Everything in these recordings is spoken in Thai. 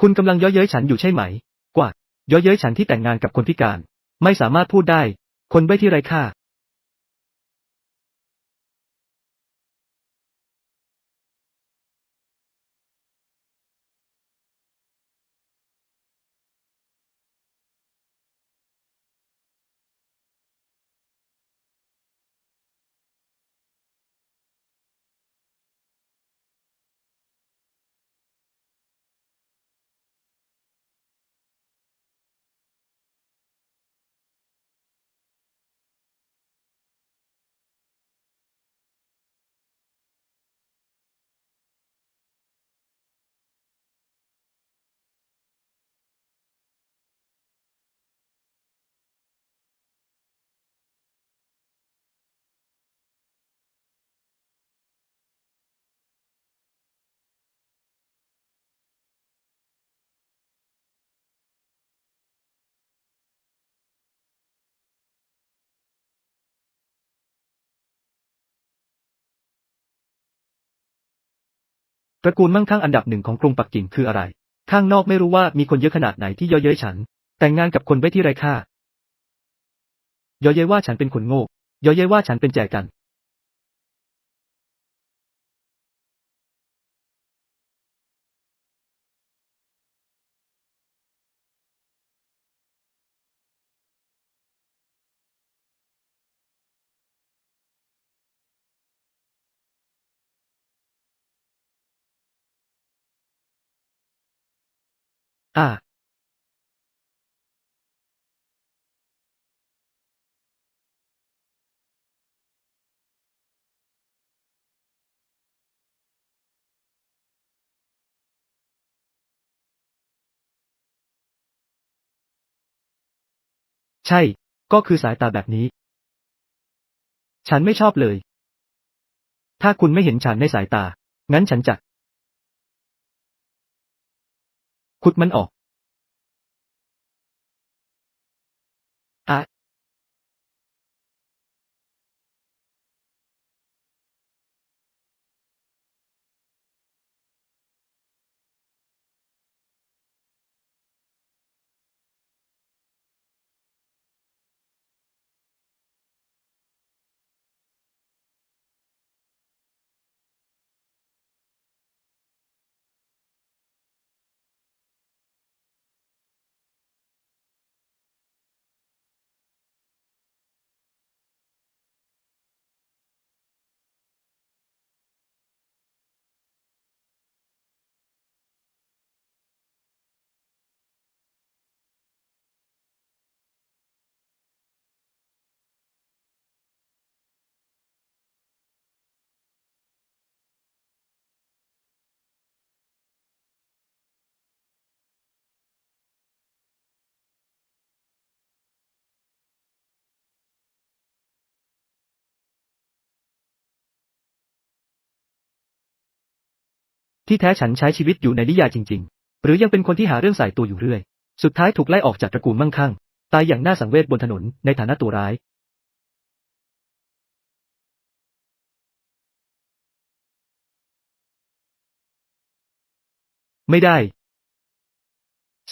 คุณกำลังเย้อเย้ยฉันอยู่ใช่ไหม กว่าเย้อเย้ยฉันที่แต่งงานกับคนพิการ ไม่สามารถพูดได้ คนใบ้ที่ไร้ค่า ตระกูลมั่งคั่งอันดับหนึ่งของกรุงปักกิ่งคืออะไร ข้างนอกไม่รู้ว่ามีคนเยอะขนาดไหนที่เย่อเย้ยฉัน แต่งงานกับคนไว้ที่ไรค่าเย่อเย้ยว่าฉันเป็นคนโง่เย่อเย้ยว่าฉันเป็นแจกัน อ่าใช่ ก็คือสายตาแบบนี้ ฉันไม่ชอบเลย ถ้าคุณไม่เห็นฉันในสายตา งั้นฉันจะ ขุดมันออก ที่แท้ฉันใช้ชีวิตอยู่ในนิยายจริง ๆ หรือยังเป็นคนที่หาเรื่องใส่ตัวอยู่เรื่อย สุดท้ายถูกไล่ออกจากตระกูลมั่งคั่ง ตายอย่างน่าสังเวชบนถนนในฐานะตัวร้าย ไม่ได้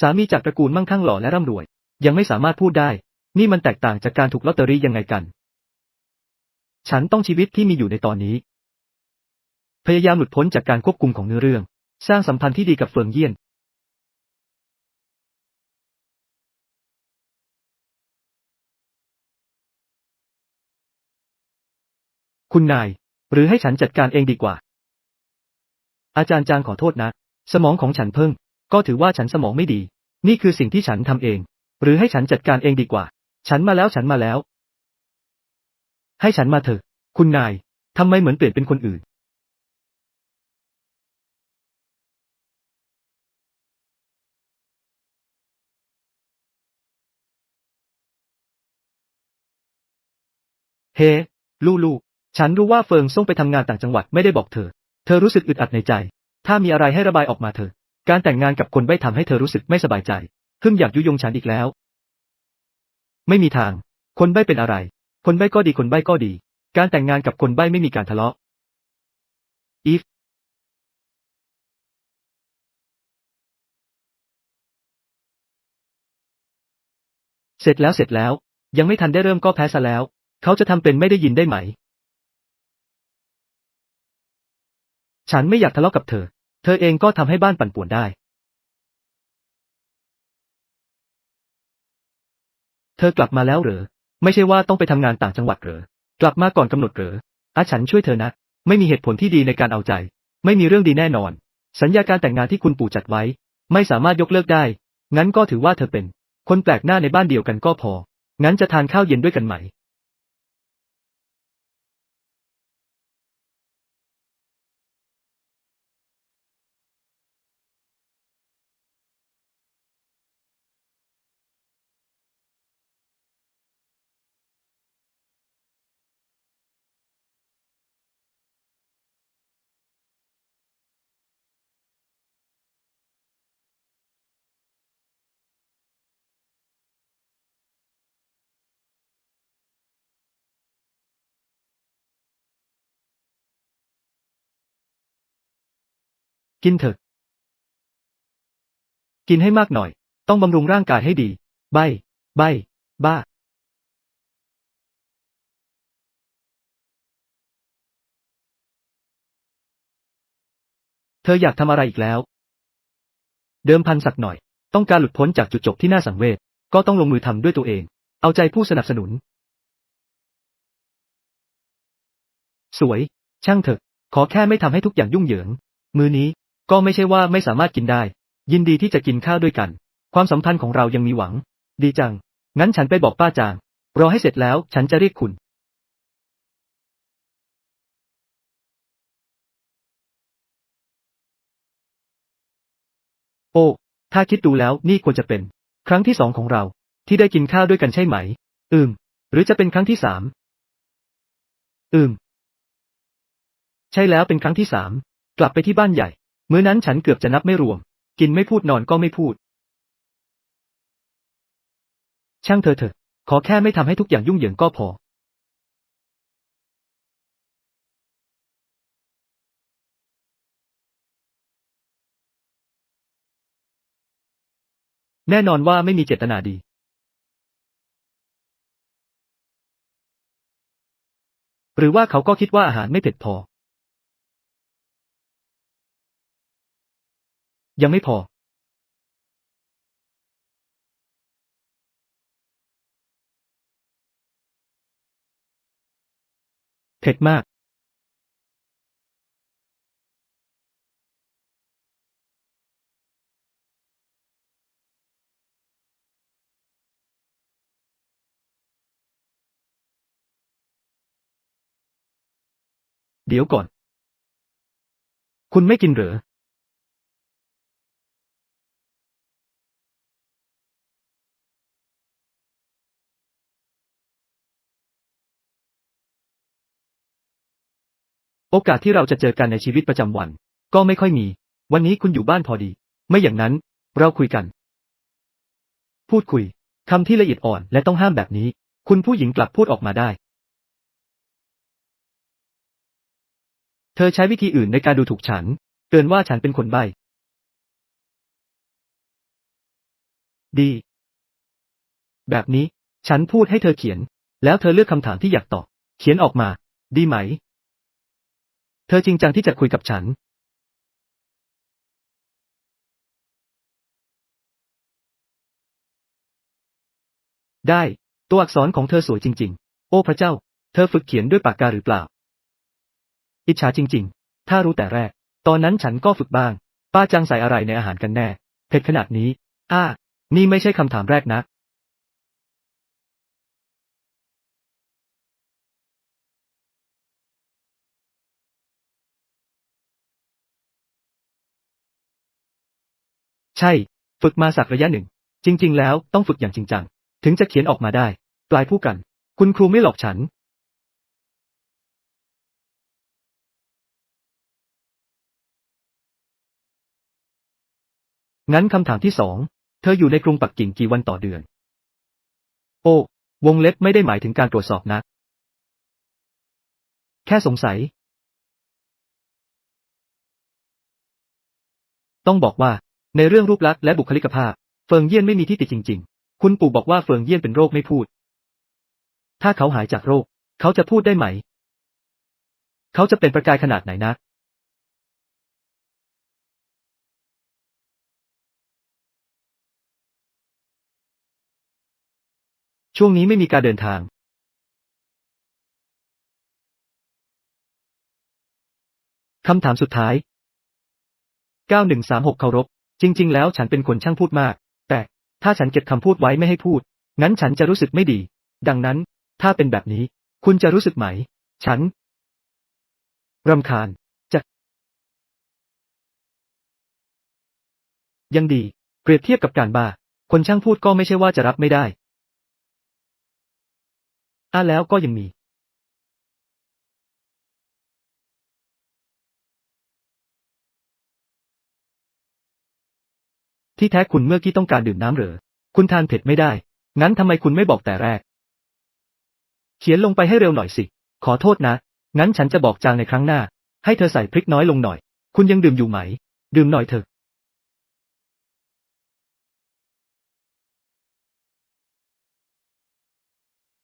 สามีจากตระกูลมั่งคั่งหล่อและร่ำรวย ยังไม่สามารถพูดได้ นี่มันแตกต่างจากการถูกลอตเตอรี่ยังไงกัน ฉันต้องชีวิตที่มีอยู่ในตอนนี้ พยายามหลุดพ้นจากการควบคุมของเนื้อเรื่อง สร้างสัมพันธ์ที่ดีกับเฟิงเยี่ยน คุณนาย หรือให้ฉันจัดการเองดีกว่า อาจารย์จางขอโทษนะ สมองของฉันเพิ่ง ก็ถือว่าฉันสมองไม่ดี นี่คือสิ่งที่ฉันทำเอง หรือให้ฉันจัดการเองดีกว่า ฉันมาแล้วฉันมาแล้ว ให้ฉันมาเถอะ คุณนายทำไมเหมือนเปลี่ยนเป็นคนอื่น เฮ้ ลูลูฉันรู้ว่าเฟิงส่งไปทำงานต่างจังหวัดไม่ได้บอกเธอ เธอรู้สึกอึดอัดในใจ ถ้ามีอะไรให้ระบายออกมาเถอะ การแต่งงานกับคนใบ้ทำให้เธอรู้สึกไม่สบายใจ เพิ่งอยากยุยงฉันอีกแล้ว ไม่มีทาง คนใบ้เป็นอะไร คนใบ้ก็ดีคนใบ้ก็ดี การแต่งงานกับคนใบ้ไม่มีการทะเลาะ อีฟเสร็จแล้วเสร็จแล้ว ยังไม่ทันได้เริ่มก็แพ้ซะแล้ว เขาจะทำเป็นไม่ได้ยินได้ไหม ฉันไม่อยากทะเลาะกับเธอ เธอเองก็ทำให้บ้านปั่นป่วนได้ เธอกลับมาแล้วเหรอ ไม่ใช่ว่าต้องไปทำงานต่างจังหวัดเหรอ กลับมาก่อนกำหนดเหรออาฉันช่วยเธอนะ ไม่มีเหตุผลที่ดีในการเอาใจ ไม่มีเรื่องดีแน่นอน สัญญาการแต่งงานที่คุณปู่จัดไว้ ไม่สามารถยกเลิกได้ งั้นก็ถือว่าเธอเป็น คนแปลกหน้าในบ้านเดียวกันก็พอ งั้นจะทานข้าวเย็นด้วยกันไหม กินเถอะ กินให้มากหน่อย ต้องบำรุงร่างกายให้ดี ใบ ใบ บ้า เธออยากทำอะไรอีกแล้ว เดิมพันสักหน่อย ต้องการหลุดพ้นจากจุดจบที่น่าสังเวช ก็ต้องลงมือทำด้วยตัวเอง เอาใจผู้สนับสนุน สวย ช่างเถอะ ขอแค่ไม่ทำให้ทุกอย่างยุ่งเหยิง มือนี้ ก็ไม่ใช่ว่าไม่สามารถกินได้ ยินดีที่จะกินข้าวด้วยกัน ความสัมพันธ์ของเรายังมีหวัง ดีจัง งั้นฉันไปบอกป้าจาง รอให้เสร็จแล้วฉันจะเรียกคุณโอ้ ถ้าคิดดูแล้วนี่ควรจะเป็น ครั้งที่สองของเรา ที่ได้กินข้าวด้วยกันใช่ไหม อืม หรือจะเป็นครั้งที่สาม อืม ใช่แล้วเป็นครั้งที่สาม กลับไปที่บ้านใหญ่ มื้อนั้นฉันเกือบจะนับไม่รวม กินไม่พูดนอนก็ไม่พูด ช่างเธอเถอะ ขอแค่ไม่ทำให้ทุกอย่างยุ่งเหยิงก็พอ แน่นอนว่าไม่มีเจตนาดีหรือว่าเขาก็คิดว่าอาหารไม่เผ็ดพอ ยังไม่พอเผ็ดมาก เดี๋ยวก่อน คุณไม่กินเหรอ โอกาสที่เราจะเจอกันในชีวิตประจำวัน ก็ไม่ค่อยมี วันนี้คุณอยู่บ้านพอดี ไม่อย่างนั้น เราคุยกัน พูดคุยคำที่ละเอียดอ่อนและต้องห้ามแบบนี้ คุณผู้หญิงกลับพูดออกมาได้ เธอใช้วิธีอื่นในการดูถูกฉัน เตือนว่าฉันเป็นคนใบ้ดี แบบนี้ ฉันพูดให้เธอเขียน แล้วเธอเลือกคำถามที่อยากตอบ เขียนออกมา ดีไหม ธอจริงจังที่จะคุยกับฉันได้ ตัวอักษรของเธอสวยจริง ๆ โอ้พระเจ้า เธอฝึกเขียนด้วยปากกาหรือเปล่า อิจฉาจริง ๆ ถ้ารู้แต่แรก ตอนนั้นฉันก็ฝึกบ้าง ป้าจังใส่อะไรในอาหารกันแน่ เผ็ดขนาดนี้ อ้า นี่ไม่ใช่คำถามแรกนะ ใช่ ฝึกมาสักระยะหนึ่ง จริง ๆ แล้วต้องฝึกอย่างจริงจัง ถึงจะเขียนออกมาได้ ปลายผู้กัน คุณครูไม่หลอกฉัน งั้นคำถามที่สองเธออยู่ในกรุงปักกิ่งกี่วันต่อเดือน โอ้ วงเล็บไม่ได้หมายถึงการตรวจสอบนะ แค่สงสัย ต้องบอกว่า ในเรื่องรูปลักษณ์และบุคลิกภาพ เฟิงเยี่ยนไม่มีที่ติจริง ๆ คุณปู่บอกว่าเฟิงเยี่ยนเป็นโรคไม่พูด ถ้าเขาหายจากโรค เขาจะพูดได้ไหม เขาจะเป็นประกายขนาดไหนนะช่วงนี้ไม่มีการเดินทาง คำถามสุดท้าย 9136 เคารพ จริง ๆ แล้วฉันเป็นคนช่างพูดมาก แต่ถ้าฉันเก็บคำพูดไว้ไม่ให้พูด งั้นฉันจะรู้สึกไม่ดี ดังนั้น ถ้าเป็นแบบนี้ คุณจะรู้สึกไหม ฉันรำคาญ จะ ยังดี เปรียบเทียบกับการบ้า คนช่างพูดก็ไม่ใช่ว่าจะรับไม่ได้อะแล้วก็ยังมี ที่แท้คุณเมื่อกี้ต้องการดื่มน้ำเหรอ คุณทานเผ็ดไม่ได้ งั้นทำไมคุณไม่บอกแต่แรก เขียนลงไปให้เร็วหน่อยสิ ขอโทษนะ งั้นฉันจะบอกจางในครั้งหน้า ให้เธอใส่พริกน้อยลงหน่อย คุณยังดื่มอยู่ไหม ดื่มหน่อยเถอะ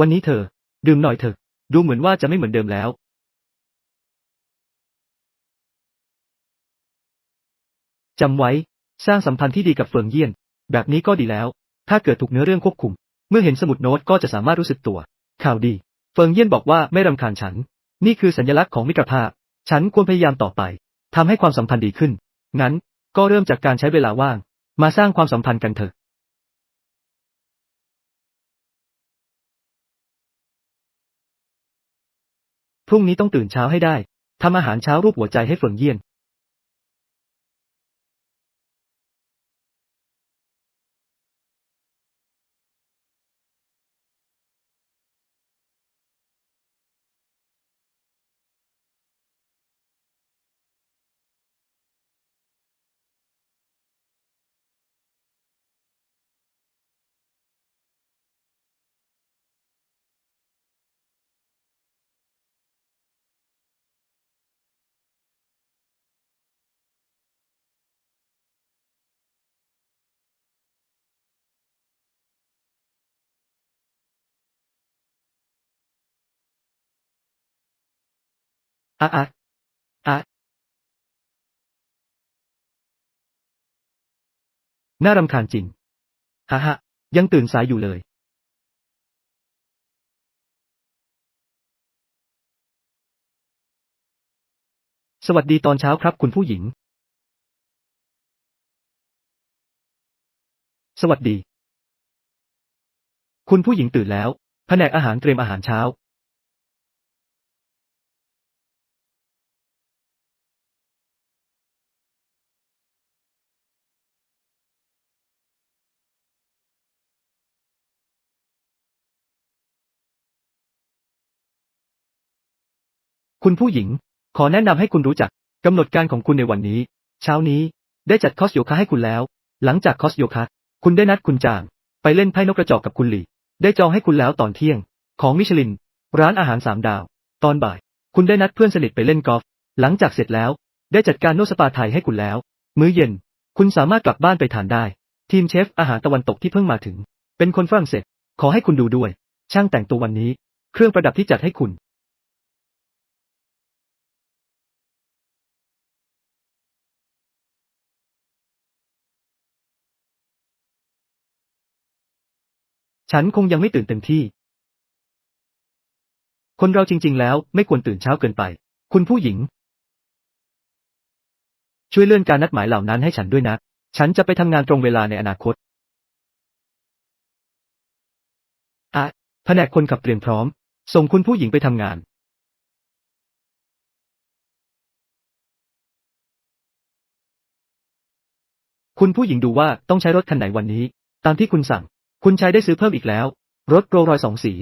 วันนี้เธอ ดื่มหน่อยเถอะ ดูเหมือนว่าจะไม่เหมือนเดิมแล้ว จำไว้ สร้างสัมพันธ์ที่ดีกับเฟิงเยี่ยน แบบนี้ก็ดีแล้ว ถ้าเกิดถูกเนื้อเรื่องควบคุม เมื่อเห็นสมุดโน้ตก็จะสามารถรู้สึกตัว ข่าวดี เฟิงเยี่ยนบอกว่าไม่รำคาญฉัน นี่คือสัญลักษณ์ของมิตรภาพ ฉันควรพยายามต่อไปทำให้ความสัมพันธ์ดีขึ้น งั้น ก็เริ่มจากการใช้เวลาว่าง มาสร้างความสัมพันธ์กันเถอะพรุ่งนี้ต้องตื่นเช้าให้ได้ทำอาหารเช้ารูปหัวใจให้เฟิงเยี่ยน อะอะอะน่ารำคาญจริงฮ่าฮะยังตื่นสายอยู่เลย สวัสดีตอนเช้าครับคุณผู้หญิง สวัสดี คุณผู้หญิงตื่นแล้ว แผนกอาหารเตรียมอาหารเช้า คุณผู้หญิง ขอแนะนำให้คุณรู้จักกำหนดการของคุณในวันนี้ เช้านี้ได้จัดคอสโยคะให้คุณแล้ว หลังจากคอสโยคะ คุณได้นัดคุณจาง ไปเล่นไพ่นกกระจอกกับคุณหลี่ได้จองให้คุณแล้วตอนเที่ยง ของมิชลิน ร้านอาหารสามดาว ตอนบ่าย คุณได้นัดเพื่อนสนิทไปเล่นกอล์ฟ หลังจากเสร็จแล้ว ได้จัดการนวดสปาไทยให้คุณแล้ว มื้อเย็น คุณสามารถกลับบ้านไปทานได้ ทีมเชฟอาหารตะวันตกที่เพิ่งมาถึง เป็นคนฝรั่งเศส ขอให้คุณดูด้วย ช่างแต่งตัววันนี้ เครื่องประดับที่จัดให้คุณ ฉันคงยังไม่ตื่นเต็มที่ คนเราจริง ๆ แล้วไม่ควรตื่นเช้าเกินไป คุณผู้หญิง ช่วยเลื่อนการนัดหมายเหล่านั้นให้ฉันด้วยนะ ฉันจะไปทำงานตรงเวลาในอนาคตอะแผนกคนขับเตรียมพร้อม ส่งคุณผู้หญิงไปทำงานคุณผู้หญิงดูว่าต้องใช้รถคันไหนวันนี้ ตามที่คุณสั่ง คุณชายได้ซื้อเพิ่มอีกแล้ว รถโรลรอยสองสี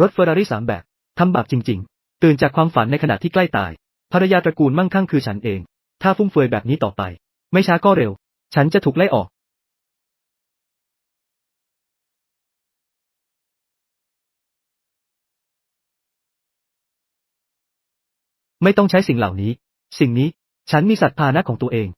รถเฟอร์รารี่สามแบบ ทำบาปจริง ๆ ตื่นจากความฝันในขณะที่ใกล้ตาย ภรรยาตระกูลมั่งคั่งคือฉันเอง ถ้าฟุ่มเฟือยแบบนี้ต่อไป ไม่ช้าก็เร็ว ฉันจะถูกไล่ออกไม่ต้องใช้สิ่งเหล่านี้ สิ่งนี้ ฉันมีสัตว์พานะของตัวเอง